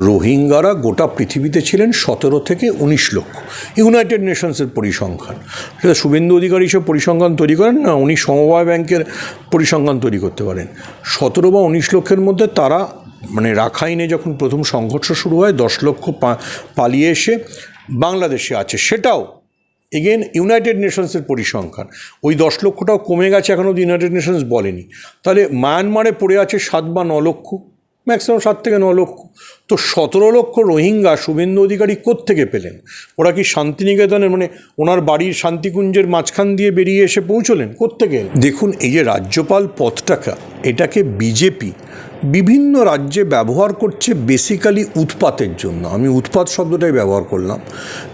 রোহিঙ্গারা গোটা পৃথিবীতে ছিলেন সতেরো থেকে উনিশ লক্ষ। ইউনাইটেড নেশনসের পরিসংখ্যান। সেটা শুভেন্দু অধিকারী সব পরিসংখ্যান তৈরি করেন না, উনি সমবায় ব্যাংকের পরিসংখ্যান তৈরি করতে পারেন। সতেরো বা উনিশ লক্ষের মধ্যে তারা মানে রাখাইনে যখন প্রথম সংঘর্ষ শুরু হয়, দশ লক্ষ পালিয়ে এসে বাংলাদেশে আছে। সেটাও এগেন ইউনাইটেড নেশনসের পরিসংখ্যান। ওই দশ লক্ষটাও কমে গেছে এখনও ইউনাইটেড নেশনস বলেনি। তাহলে মায়ানমারে পড়ে আছে সাত বা ন লক্ষ। ম্যাক্সিমাম সাত থেকে ন লক্ষ। তো সতেরো লক্ষ রোহিঙ্গা শুভেন্দু অধিকারী কোত্থেকে পেলেন? ওরা কি শান্তিনিকেতনের মানে ওনার বাড়ির শান্তিকুঞ্জের মাঝখান দিয়ে বেরিয়ে এসে পৌঁছলেন? কোত্থেকে দেখুন, এই যে রাজ্যপাল পথটাকা এটাকে বিজেপি বিভিন্ন রাজ্যে ব্যবহার করছে বেসিক্যালি উৎপাতের জন্য। আমি উৎপাত শব্দটাই ব্যবহার করলাম।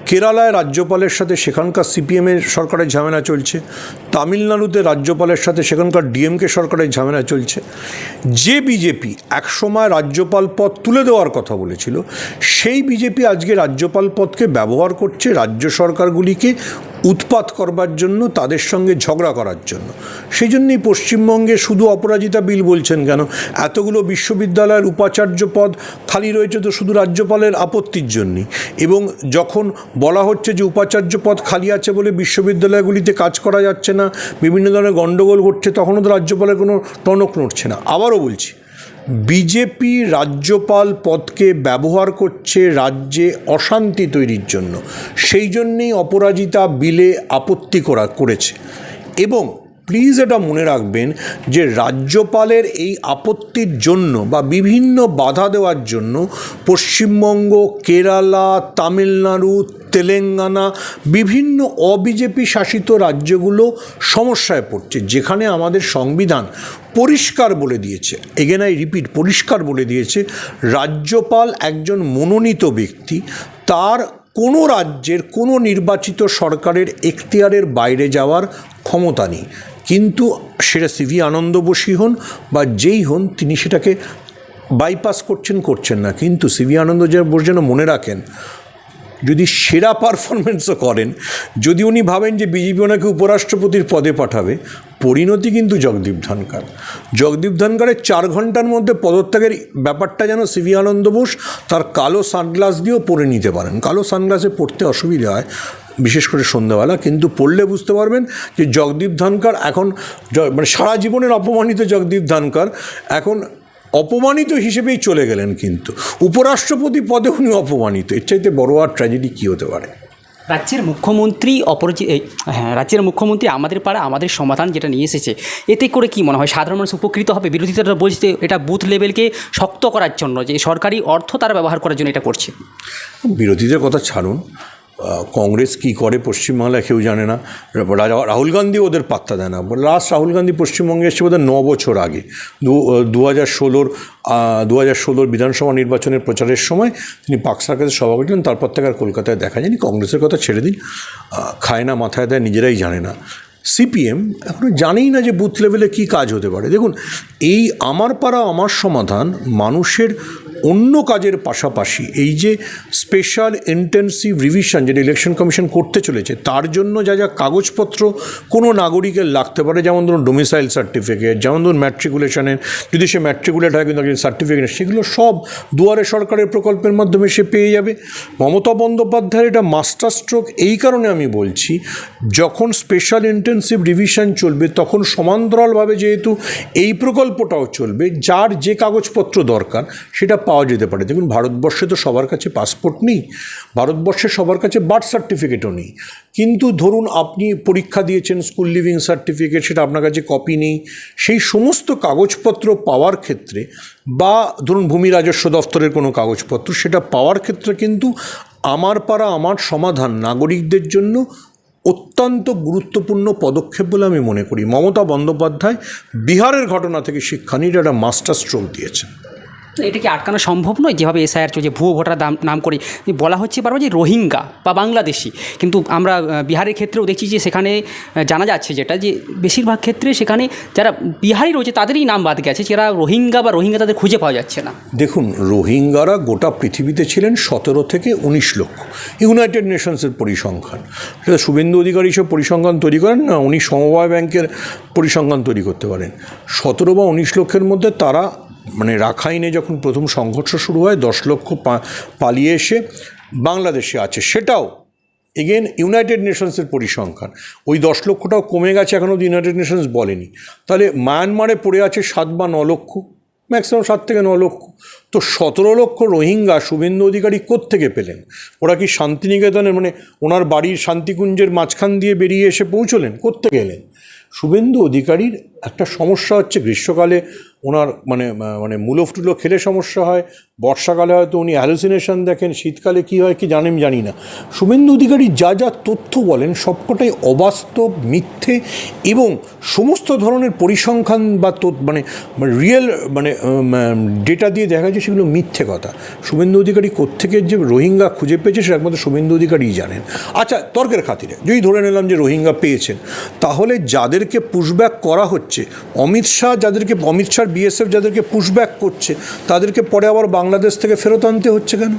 কেরালায় রাজ্যপালের সাথে সেখানকার সিপিএমের সরকারের ঝামেলা চলছে। তামিলনাড়ুতে রাজ্যপালের সাথে সেখানকার ডিএমকে সরকারের ঝামেলা চলছে। যে বিজেপি একসময় রাজ্যপাল পদ তুলে দেওয়ার কথা বলেছিল, সেই বিজেপি আজকে রাজ্যপাল পদকে ব্যবহার করছে রাজ্য সরকারগুলিকে উৎপাত করবার জন্য, তাদের সঙ্গে ঝগড়া করার জন্য। সেই জন্যই পশ্চিমবঙ্গে শুধু অপরাজিতা বিল বলছেন কেন? এতগুলো বিশ্ববিদ্যালয়ের উপাচার্য পদ খালি রয়েছে তো শুধু রাজ্যপালের আপত্তির জন্যই। এবং যখন বলা হচ্ছে যে উপাচার্য পদ খালি আছে বলে বিশ্ববিদ্যালয়গুলিতে কাজ করা যাচ্ছে না, বিভিন্ন ধরনের গণ্ডগোল ঘটছে, তখনও তো রাজ্যপালের কোনো টনক নড়ছে না। আবারও বলছি বিজেপি রাজ্যপাল পদকে ব্যবহার করছে রাজ্যে অশান্তি তৈরির জন্য। সেই জন্যেই অপরাজিতা বিলে আপত্তি করা করেছে। এবং প্লিজ এটা মনে রাখবেন যে রাজ্যপালের এই আপত্তির জন্য বা বিভিন্ন বাধা দেওয়ার জন্য পশ্চিমবঙ্গ, কেরালা, তামিলনাড়ু তেলেঙ্গানা, বিভিন্ন অবিজেপি শাসিত রাজ্যগুলো সমস্যায় পড়ছে, যেখানে আমাদের সংবিধান পরিষ্কার বলে দিয়েছে। এগেন আই রিপিট পরিষ্কার বলে দিয়েছে, রাজ্যপাল একজন মনোনীত ব্যক্তি, তার কোনো রাজ্যের, কোনো নির্বাচিত সরকারের এখতিয়ারের বাইরে যাওয়ার ক্ষমতা নেই। কিন্তু সেটা সিভি আনন্দ বসী হন বা যেই হন, তিনি সেটাকে বাইপাস করছেন করছেন না। কিন্তু সিভি আনন্দ যে যেন মনে রাখেন যদি সেরা পারফরমেন্সও করেন, যদি উনি ভাবেন যে বিজেপি ওনাকে উপরাষ্ট্রপতির পদে পাঠাবে, পরিণতি কিন্তু জগদীপ ধনকার। জগদীপ ধনকারের চার ঘণ্টার মধ্যে পদত্যাগের ব্যাপারটা যেন সিভি আনন্দ বোস তার কালো সানগ্লাস দিয়েও পরে নিতে পারেন। কালো সানগ্লাসে পড়তে অসুবিধা হয়, বিশেষ করে সন্ধ্যাবেলা, কিন্তু পড়লে বুঝতে পারবেন যে জগদীপ ধনকার এখন মানে সারা জীবনের অপমানিত জগদীপ ধনকার এখন অপমানিত হিসেবেই চলে গেলেন কিন্তু। উপরাষ্ট্রপতি পদে উনি অপমানিত। এর চাইতে বড় আর ট্র্যাজেডি কী হতে পারে? রাজ্যের মুখ্যমন্ত্রী অপরাজিত এই, হ্যাঁ রাজ্যের মুখ্যমন্ত্রী আমাদের পাড়া আমাদের সমাধান যেটা নিয়ে এসেছে এতে করে কি মনে হয় সাধারণ মানুষ উপকৃত হবে? বিরোধীরা বলছে এটা বুথ লেভেলকে শক্ত করার জন্য যে সরকারি অর্থ তারা ব্যবহার করার জন্য এটা করছে। বিরোধীদের কথা ছাড়ুন। কংগ্রেস কি করে পশ্চিমবাংলায় কেউ জানে না। রাহুল গান্ধী ওদের পাত্তা দেয় না। লাস্ট রাহুল গান্ধী পশ্চিমবঙ্গে এসেছে বোধহয় ন বছর আগে। দু হাজার ষোলোর দু হাজার ষোলোর বিধানসভা নির্বাচনের প্রচারের সময় তিনি পাক সার্কাসের সভা করলেন তারপর থেকে আর কলকাতায় দেখা যায়নি। কংগ্রেসের কথা ছেড়ে দিন। খায় না, মাথায় দেয়, নিজেরাই জানে না। সিপিএম এখনও জানেই না যে বুথ লেভেলে কী কাজ হতে পারে। দেখুন, এই আমার পাড়া, আমার সমাধান মানুষের অন্য কাজের পাশাপাশি এই যে স্পেশাল ইন্টেন্সিভ রিভিশন যেটা ইলেকশন কমিশন করতে চলেছে, তার জন্য যা যা কাগজপত্র কোনো নাগরিকের লাগতে পারে, যেমন ধরুন ডোমিসাইল সার্টিফিকেট যেমন ধরুন ম্যাট্রিকুলেশনের যদি সে ম্যাট্রিকুলেট হয় কিন্তু সার্টিফিকেট সেগুলো সব দুয়ারে সরকারের প্রকল্পের মাধ্যমে সে পেয়ে যাবে। মমতা বন্দ্যোপাধ্যায়ের এটা মাস্টার স্ট্রোক এই কারণে আমি বলছি, যখন স্পেশাল ইন্টেন্সিভ রিভিশন চলবে, তখন সমান্তরালভাবে যেহেতু এই প্রকল্পটাও চলবে, যার যে কাগজপত্র দরকার, সেটা পাওয়া যেতে পারে। দেখুন, ভারতবর্ষে তো সবার কাছে পাসপোর্ট নেই, ভারতবর্ষে সবার কাছে বার্থ সার্টিফিকেটও নেই। কিন্তু ধরুন, আপনি পরীক্ষা দিয়েছেন স্কুল লিভিং সার্টিফিকেট সেটা আপনার কাছে কপি নেই, সেই সমস্ত কাগজপত্র পাওয়ার ক্ষেত্রে বা ধরুন, ভূমি রাজস্ব দফতরের কোনো কাগজপত্র, সেটা পাওয়ার ক্ষেত্রে কিন্তু আমার পাড়া, আমার সমাধান নাগরিকদের জন্য অত্যন্ত গুরুত্বপূর্ণ পদক্ষেপ বলে আমি মনে করি। মমতা বন্দ্যোপাধ্যায় বিহারের ঘটনা থেকে শিক্ষা নিয়ে একটা মাস্টার স্ট্রোক দিয়েছেন। এটা কি আটকানো সম্ভব নয়? যেভাবে এসআইআর চলছে, ভুয়ো ভোটার দাম, নাম করে। বলা হচ্ছে বারবার যে রোহিঙ্গা বা বাংলাদেশি। কিন্তু আমরা বিহারের ক্ষেত্রেও দেখছি যে সেখানে জানা যাচ্ছে যেটা যে বেশিরভাগ ক্ষেত্রে সেখানে যারা বিহারি রয়েছে, তাদেরই নাম বাদ গেছে। যারা রোহিঙ্গা বা রোহিঙ্গা তাদের খুঁজে পাওয়া যাচ্ছে না। দেখুন, রোহিঙ্গারা গোটা পৃথিবীতে ছিলেন সতেরো থেকে উনিশ লক্ষ। ইউনাইটেড নেশনসের পরিসংখ্যান। সেটা শুভেন্দু অধিকারী সব পরিসংখ্যান তৈরি করেন না, উনি সমবায় ব্যাংকের পরিসংখ্যান তৈরি করতে পারেন। সতেরো বা উনিশ লক্ষের মধ্যে তারা মানে রাখাইনে যখন প্রথম সংঘর্ষ শুরু হয়, দশ লক্ষ পালিয়ে এসে বাংলাদেশে আছে। সেটাও এগেন ইউনাইটেড নেশনসের পরিসংখ্যান। ওই দশ লক্ষটাও কমে গেছে এখন এখনও ইউনাইটেড নেশনস বলেনি। তাহলে মায়ানমারে পড়ে আছে সাত বা ন লক্ষ ম্যাক্সিমাম সাত থেকে ন লক্ষ। তো সতেরো লক্ষ রোহিঙ্গা শুভেন্দু অধিকারী কোত্থেকে পেলেন? ওরা কি শান্তিনিকেতনের মানে ওনার বাড়ির শান্তিকুঞ্জের মাঝখান দিয়ে বেরিয়ে এসে পৌঁছলেন? কোত্থেকে এলেন? শুভেন্দু অধিকারীর একটা সমস্যা হচ্ছে গ্রীষ্মকালে ওনার মানে মানে মূলফ টুলো খেলে সমস্যা হয়, বর্ষাকালে হয়তো উনি হ্যালুসিনেশন দেখেন, শীতকালে কী হয় কি জানেন, জানি না। শুভেন্দু অধিকারী যা যা তথ্য বলেন সবকটাই অবাস্তব, মিথ্যে এবং সমস্ত ধরনের পরিসংখ্যান বা মানে রিয়েল মানে ডেটা দিয়ে দেখা যায় সেগুলো মিথ্যে কথা। শুভেন্দু অধিকারী কোত্থেকে যে রোহিঙ্গা খুঁজে পেয়েছে সেটা একমাত্র শুভেন্দু অধিকারীই জানেন। আচ্ছা তর্কের খাতিরে, যদি ধরে নিলাম যে রোহিঙ্গা পেয়েছেন, তাহলে যাদেরকে পুশব্যাক করা হচ্ছে, অমিত শাহ যাদেরকে, অমিত শাহ বিএসএফ যাদেরকে পুশব্যাক করছে, তাদেরকে পরে আবার বাংলাদেশ থেকে ফেরত আনতে হচ্ছে কেন?